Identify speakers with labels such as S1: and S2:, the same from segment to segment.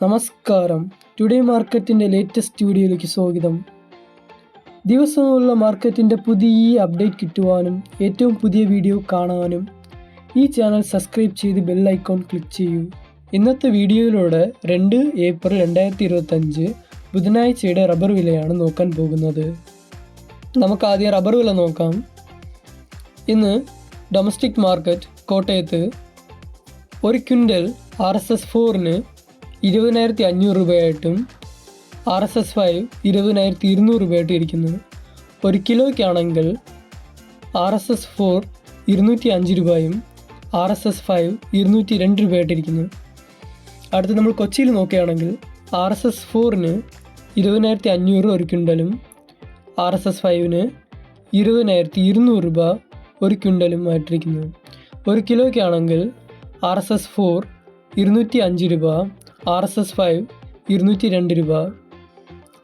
S1: നമസ്കാരം. ടുഡേ മാർക്കറ്റിന്റെ ലേറ്റസ്റ്റ് വീഡിയോയിലേക്ക് സ്വാഗതം. ദിവസമുള്ള മാർക്കറ്റിന്റെ പുതിയ അപ്ഡേറ്റ് കിട്ടുവാനും ഏറ്റവും പുതിയ വീഡിയോ കാണാനും ഈ ചാനൽ സബ്സ്ക്രൈബ് ചെയ്ത് ബെൽ ക്ലിക്ക് ചെയ്യൂ. ഇന്നത്തെ വീഡിയോയിലൂടെ രണ്ട് ഏപ്രിൽ രണ്ടായിരത്തി ഇരുപത്തഞ്ച് ബുധനാഴ്ചയുടെ റബ്ബർ വിലയാണ് നോക്കാൻ പോകുന്നത്. നമുക്ക് ആദ്യം റബ്ബർ വില നോക്കാം. ഇന്ന് ഡൊമസ്റ്റിക് മാർക്കറ്റ് കോട്ടയത്ത് ഒരു ക്വിന്റൽ ആർ എസ് എസ് ഫോറിന് ഇരുപതിനായിരത്തി അഞ്ഞൂറ് രൂപയായിട്ടും ആർ എസ് എസ് ഫൈവ് ഇരുപതിനായിരത്തി ഇരുന്നൂറ് രൂപയായിട്ടും ഇരിക്കുന്നത്. ഒരു കിലോയ്ക്കാണെങ്കിൽ ആർ എസ് എസ് ഫോർ ഇരുന്നൂറ്റി അഞ്ച് രൂപയും ആർ എസ് എസ് ഫൈവ് ഇരുന്നൂറ്റി രണ്ട് രൂപയായിട്ടിരിക്കുന്നു അടുത്ത് നമ്മൾ കൊച്ചിയിൽ നോക്കുകയാണെങ്കിൽ ആർ എസ് എസ് ഫോറിന് ഇരുപതിനായിരത്തി അഞ്ഞൂറ് ഒരു ക്വിന്റലും ആർ എസ് എസ് ഫൈവിന് ഇരുപതിനായിരത്തി ഇരുന്നൂറ് രൂപ ഒരു ക്വിന്റലും ആയിട്ടിരിക്കുന്നു ഒരു കിലോയ്ക്കാണെങ്കിൽ ആർ എസ് എസ് ഫോർ ഇരുന്നൂറ്റി അഞ്ച് രൂപ ആർ എസ് എസ് ഫൈവ് ഇരുന്നൂറ്റി രണ്ട് രൂപ.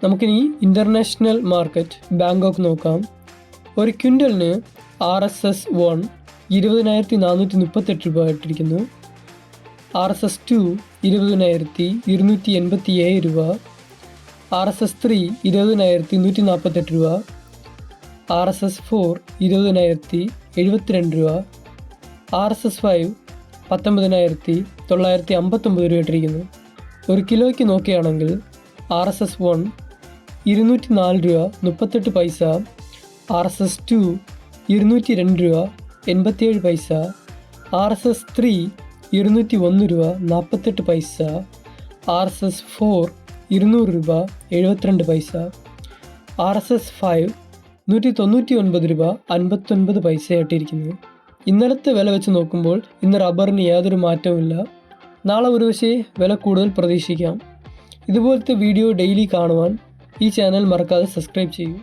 S1: നമുക്കിനി ഇന്റർനാഷണൽ മാർക്കറ്റ് ബാങ്കോക്ക് നോക്കാം. ഒരു ക്വിന്റലിന് ആർ എസ് എസ് വൺ ഇരുപതിനായിരത്തി നാനൂറ്റി മുപ്പത്തെട്ട് രൂപ ഇട്ടിരിക്കുന്നു. ആർ എസ് എസ് ടു ഇരുപതിനായിരത്തി ഇരുന്നൂറ്റി എൺപത്തി ഏഴ് രൂപ. ആർ എസ് എസ് ത്രീ ഇരുപതിനായിരത്തി നൂറ്റി നാൽപ്പത്തെട്ട് രൂപ. ആർ എസ് എസ് ഫോർ ഇരുപതിനായിരത്തി എഴുപത്തിരണ്ട് രൂപ. ആർ എസ് എസ് ഫൈവ് പത്തൊമ്പതിനായിരത്തി തൊള്ളായിരത്തി അമ്പത്തൊമ്പത് രൂപ ഇട്ടിരിക്കുന്നു. ഒരു കിലോയ്ക്ക് നോക്കുകയാണെങ്കിൽ ആർ എസ് എസ് വൺ ഇരുന്നൂറ്റി നാല് രൂപ മുപ്പത്തെട്ട് പൈസ ആർ എസ് എസ് ടു ഇരുന്നൂറ്റി രണ്ട് രൂപ എൺപത്തിയേഴ് പൈസ ആർ എസ് എസ് ത്രീ ഇരുന്നൂറ്റി ഒന്ന് രൂപ നാൽപ്പത്തെട്ട് പൈസ ആർ എസ് എസ് ഫോർ ഇരുന്നൂറ് രൂപ എഴുപത്തിരണ്ട് പൈസ ആർ എസ് എസ് ഫൈവ് നൂറ്റി തൊണ്ണൂറ്റി ഒൻപത് രൂപ അൻപത്തൊൻപത് പൈസയായിട്ടിരിക്കുന്നത് ഇന്നലത്തെ വില വെച്ച് നോക്കുമ്പോൾ ഇന്ന് റബ്ബറിന് യാതൊരു മാറ്റവുമില്ല. നാളെ ഒരുപക്ഷെ വില കൂടുതൽ പ്രതീക്ഷിക്കാം. ഇതുപോലത്തെ വീഡിയോ ഡെയിലി കാണുവാൻ ഈ ചാനൽ മറക്കാതെ സബ്സ്ക്രൈബ് ചെയ്യൂ.